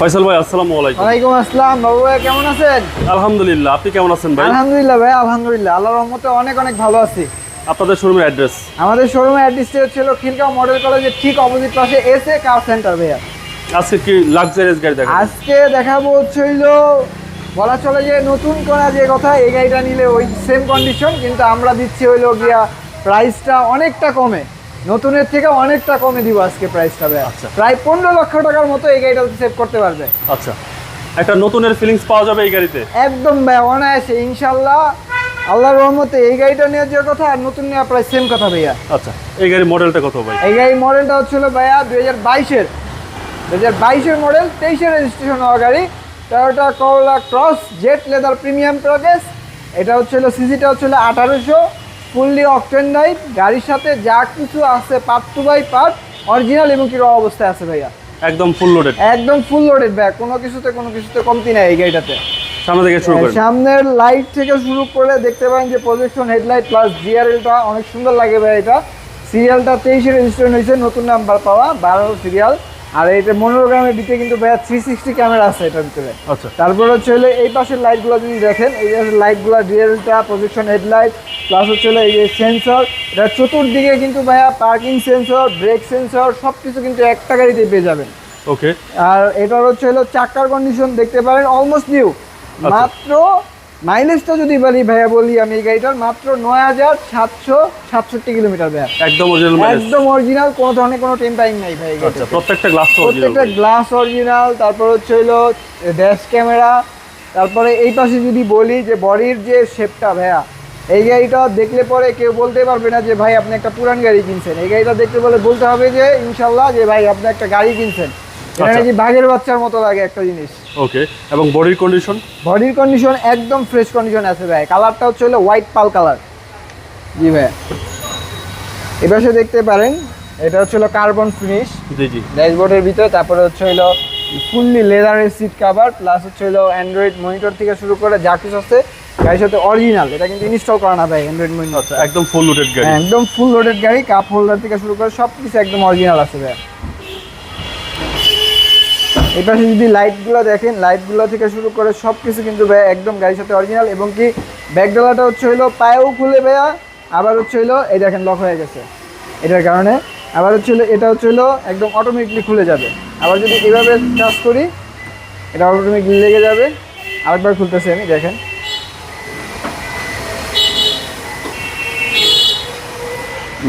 ফয়সাল ভাই আসসালামু আলাইকুম। ওয়ালাইকুম আসসালাম বাবু ভাই কেমন আছেন? আলহামদুলিল্লাহ আপনি কেমন আছেন ভাই? আলহামদুলিল্লাহ ভাই আলহামদুলিল্লাহ আল্লাহর রহমতে অনেক অনেক ভালো আছি। আপনাদের শোরুমের অ্যাড্রেস আমাদের শোরুমের অ্যাড্রেসটি হচ্ছিল খিলগাঁও মডেল কলেজের ঠিক অপোজিট পাশে এসে কার সেন্টার ভাইয়া। আজকে কি লাক্সারিয়াস গাড়ি দেখা আজকে দেখাবো হচ্ছে হইল বলা চলে যে নতুন করা যে কথা এই গাড়িটা নিলে ওই সেম কন্ডিশন কিন্তু আমরা দিচ্ছি হইল গিয়া প্রাইসটা অনেকটা কমে। নতুনের থেকে অনেকটা কমে দিব আজকে প্রাইসটা ভাইয়া। আচ্ছা। প্রায় পনেরো লক্ষ টাকার মতো এই গাড়িটা সেভ করতে পারবে। আচ্ছা। একটা নতুনের ফিলিংস পাওয়া যাবে এই গাড়িতে? একদম ভাই অনায়াসে ইনশাল্লাহ আল্লাহর রহমতে এই গাড়িটা নেওয়ার যে কথা আর নতুন নেওয়া প্রায় সেম কথা ভাইয়া। আচ্ছা এই গাড়ির মডেলটা কত ভাই? এই গাড়ির মডেলটা হচ্ছিল ভাইয়া দুই হাজার বাইশের। দুই হাজার বাইশের মডেল তেইশের রেজিস্ট্রেশন হওয়া গাড়ি। Toyota Corolla Cross Z leather premium progress এটা হচ্ছিল সিসিটা হচ্ছিল আঠারোশো। ফুললি অকটেন ড্রাইভ গাড়ির সাথে যা কিছু আছে part to by part original এবং কি র অবস্থায় আছে ভাইয়া? একদম ফুল লোডেড একদম ফুল লোডেড ব্যাগ কোনো কিছুতে কোনো কিছুতে কমতি নাই এই গাড়িটাতে। সামনে থেকে শুরু করেন সামনের লাইট থেকে শুরু করে দেখতে পারেন যে প্রজেকশন হেডলাইট প্লাস জিআরএলটা অনেক সুন্দর লাগে ভাই এটা। সিরিয়ালটা তেইশে রেজিস্ট্রেশন হয়েছে নতুন নাম্বার পাওয়া বারো সিরিয়াল আর এটা মনোগ্রামের ভিতরে কিন্তু ভাইয়া থ্রি সিক্সটি ক্যামেরা আছে এটার ভিতরে। আচ্ছা। তারপর হচ্ছে হলো এই পাশের লাইটগুলো যদি দেখেন এই লাইটগুলো ডিএলটা প্রজেকশন হেডলাইট প্লাস হচ্ছে হলো এই যে সেন্সর এটা চতুর্দিকে কিন্তু ভাইয়া পার্কিং সেন্সর ব্রেক সেন্সর সব কিছু কিন্তু একটা গাড়িতে পেয়ে যাবেন। ওকে আর এটার হচ্ছে হলো চাকার কন্ডিশন দেখতে পারেন অলমোস্ট নিউ মাত্র মাইলেজটা যদি বলি ভাইয়া বলি আমি এই গাড়িটার মাত্র নয় হাজার সাতশো সাতষট্টি কিলোমিটার ভাইয়া একদম অরিজিনাল একদম অরিজিনাল কোনো ধরনের কোনো টেম্পারিং নাই ভাই আচ্ছা। প্রত্যেকটা গ্লাস প্রত্যেকটা গ্লাস অরিজিনাল তারপর হচ্ছে হলো ড্যাশ ক্যামেরা তারপরে এই পাশে যদি বলি যে বডির যে শেপটা ভাইয়া এই গাড়িটা দেখলে পরে কেউ বলতে পারবে না যে ভাই আপনি একটা পুরান গাড়ি কিনছেন। এই গাড়িটা দেখতে বলে বলতে হবে যে ইনশাল্লাহ যে ভাই আপনি একটা গাড়ি কিনছেন। এটা আচ্ছা। নাকি বাঘের বাচ্চার মতো লাগে একটা জিনিস। ওকে এবং বডির কন্ডিশন বডির কন্ডিশন একদম ফ্রেশ কন্ডিশন আছে ভাই। কালারটা হচ্ছে হলো হোয়াইট পাল কালার জি ভাই। দেখতে পারেন এটা হচ্ছে হলো কার্বন ফিনিশ জি জি। ড্যাশবোর্ডের ভিতরে তারপরে হচ্ছে হলো ফুললি লেদারের সিট কাভার প্লাস হচ্ছে হলো অ্যান্ড্রয়েড মনিটর থেকে শুরু করে যা কিছু আছে গাড়ির সাথে অরিজিনাল এটা কিন্তু ইনস্টল করা না ভাই অ্যান্ড্রয়েড মনিটর আচ্ছা একদম ফুল লোডেড গাড়ি। একদম ফুল লোডেড গাড়ি কাপ হোল্ডার থেকে শুরু করে সব কিছু একদম অরিজিনাল আছে ভাই। এই পাশে যদি লাইটগুলো দেখেন লাইটগুলো থেকে শুরু করে সব কিছু কিন্তু ভাই একদম গাড়ির সাথে অরিজিনাল এবং কি ব্যাকডালাটা হচ্ছে হলো পায়েও খুলে ভাইয়া, আবার হচ্ছে হলো এই দেখেন লক হয়ে গেছে। এটার কারণে আবার হচ্ছে হলো এটা হচ্ছে হলো একদম অটোমেটিকলি খুলে যাবে। আবার যদি এভাবে চার্জ করি, এটা অটোমেটিকলি লেগে যাবে। আরেকবার খুলতেছি আমি, দেখেন।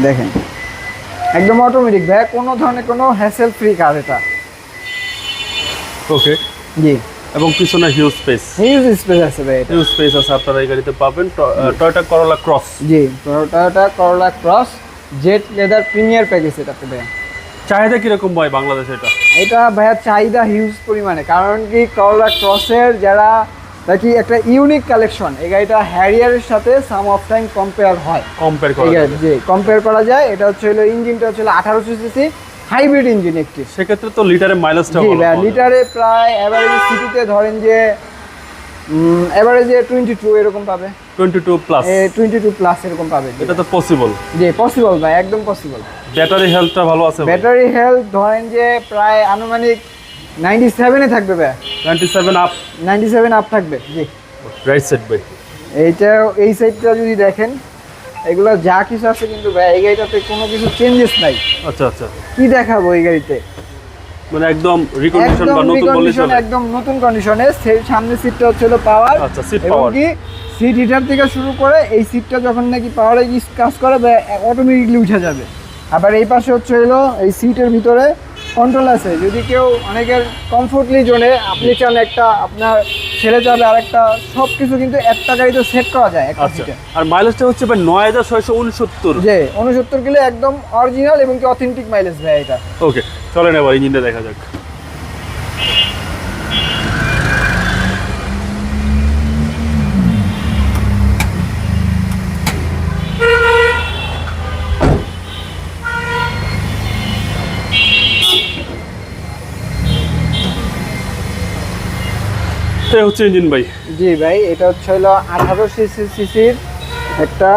দেখেন। একদম অটোমেটিক ভাই কোনো ধরনের কোনো হ্যাসেল ফ্রি কাজ এটা। ওকে জি। এবং পিছনে হিউজ স্পেস হিউজ স্পেস আছে ভাই এটা। হিউজ স্পেস আছে আপনারা এই গাড়িতে পাবেন। Toyota Corolla Cross G Toyota Corolla Cross Z leather premier package এটাতে ভাই। চাহিদা কীরকম ভাই বাংলাদেশে এটা? এটা ভাইয়া চাহিদা হিউজ পরিমাণে কারণ কি করলা ক্রসের যারা নাকি একটা ইউনিক কালেকশন এই গাড়িটা হ্যারিয়ারের সাথে সাম অফ টাইম কম্পেয়ার হয়। কম্পেয়ার করা যাবে। জি কম্পেয়ার করা যায়। এটা হচ্ছে হলো ইঞ্জিনটা হচ্ছে আঠারোশো সিসি হাইব্রিড ইঞ্জিন একটি। সেক্ষেত্রে তো লিটারে মাইলেজটা ভালো লিটারে প্রায় অ্যাভারেজ সিটিতে ধরেন যে টোয়েন্টি টু এরকম পাবে। 22 প্লাস টোয়েন্টি টু প্লাস এরকম পাবে। এটা তো পসিবল জি পসিবল ভাই একদম পসিবল ব্যাটারি হেলথটা ভালো আছে ব্যাটারি হেলথ ধরেন যে প্রায় আনুমানিক নাইনটি সেভেনে থাকবে ভাই। 27 আপ নাইনটি সেভেন আপ থাকবে জি। রাইট সাইড ভাই। এইটা এই সাইডটা যদি দেখেন এগুলো যা কিছু আছে কিন্তু ভাই এই গাড়িটাতে কোনো কিছু চেঞ্জেস নাই। আচ্ছা আচ্ছা। কি দেখাবো এই গাড়িতে? মানে একদম রিকন্ডিশন বা নতুন চলে। একদম নতুন কন্ডিশনে সামনে সিটটা হচ্ছে হলো পাওয়ার আচ্ছা, এবং power। কি সিট হিটার থেকে শুরু করে এই সিটটা যখন নাকি পাওয়ারে কাজ করে অটোমেটিকলি উঠে যাবে। আবার এই পাশে হচ্ছে হলো এই সিটের ভিতরে কন্ট্রোল আছে। যদি কেউ অনেকের কমফোর্টলি জোনে আপনি চান একটা আপনার ছেড়ে যাবে আরেকটা সব কিছু কিন্তু একটা গাড়িতে সেট করা যায় একটা আচ্ছা। সিটে আর মাইলেজটা হচ্ছে প্রায় নয় হাজার ছয়শো উনসত্তর। যে উনসত্তর কিলো একদম অরিজিনাল এবং কি অথেন্টিক মাইলেজ ভাই এটা। ওকে চলেন এবার ইঞ্জিনটা দেখা যাক। এই হচ্ছে ইঞ্জিন ভাই। জি ভাই এটা হচ্ছে হলো আঠারো সিসি সিসির একটা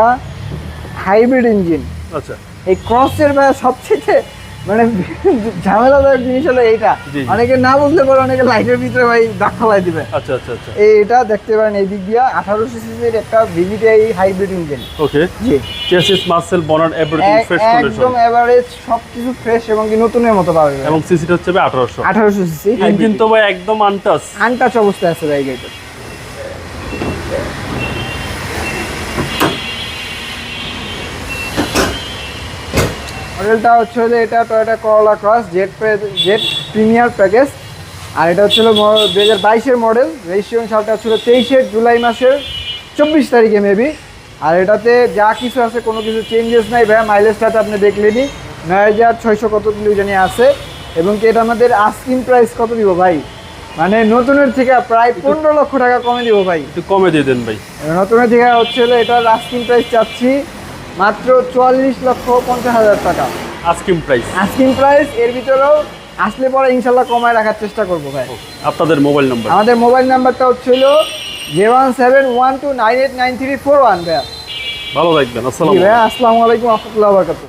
হাইব্রিড ইঞ্জিন আচ্ছা। এই ক্রসের ভাই সবচেয়ে মানে ঝামেলাদায়ক জিনিস হলো এইটা। অনেকে না বুঝলে পরে অনেকে লাইটের ভিতরে ভাই দাগ ফেলাই দিবে। আচ্ছা আচ্ছা আচ্ছা। এই এটা দেখতে পারেন এই দিক দিয়ে আঠারোশো সিসির একটা ভিভিটিআই হাইব্রিড ইঞ্জিন ওকে। জি। চেসিস মাসেল বনার এভরিথিং ফ্রেশ একদম এভারেজ সবকিছু ফ্রেশ এবং কি নতুনের মতো পাবে এবং সিসিটা হচ্ছে আঠারোশো। আঠারোশো সিসি ইঞ্জিন তো ভাই একদম আনটাস আনটাচ অবস্থায় আছে ভাই গাড়িটা। মডেলটা হচ্ছে হলো এটা Toyota Corolla Cross Z Z premier package আর এটা হচ্ছিল দু হাজার বাইশের মডেল। রেজিস্ট্রেশন সালটা হচ্ছিল তেইশের জুলাই মাসের চব্বিশ তারিখে মেবি আর এটাতে যা কিছু আছে কোনো কিছু চেঞ্জেস নাই ভাই মাইলেজটাতে আপনি দেখলেনি নয় হাজার ছয়শো কত কিলো জানি আছে। এবং কি এটা আমাদের আস্কিং প্রাইস কত দিব ভাই? মানে নতুনের থেকে প্রায় পনেরো লক্ষ টাকা কমে দিব ভাই। একটু কমে দিয়ে দেন ভাই। নতুনের থেকে হচ্ছে এটার আস্কিং প্রাইস চাচ্ছি মাত্র চুয়াল্লিশ লক্ষ পঞ্চাশ হাজার টাকা। আস্কিম প্রাইস আস্কিং প্রাইস এর ভিতরেও আসলে পরে ইনশাল্লাহ কমায় রাখার চেষ্টা করব ভাই। আপনাদের মোবাইল নাম্বার আমাদের মোবাইল নাম্বারটা হচ্ছিল zero one seven one two nine eight nine three four one ভাইয়া। ভালো থাকবেন আসসালাম ভাইয়া আসসালামু আলাইকুম রহমতুল্লাহ বরকাত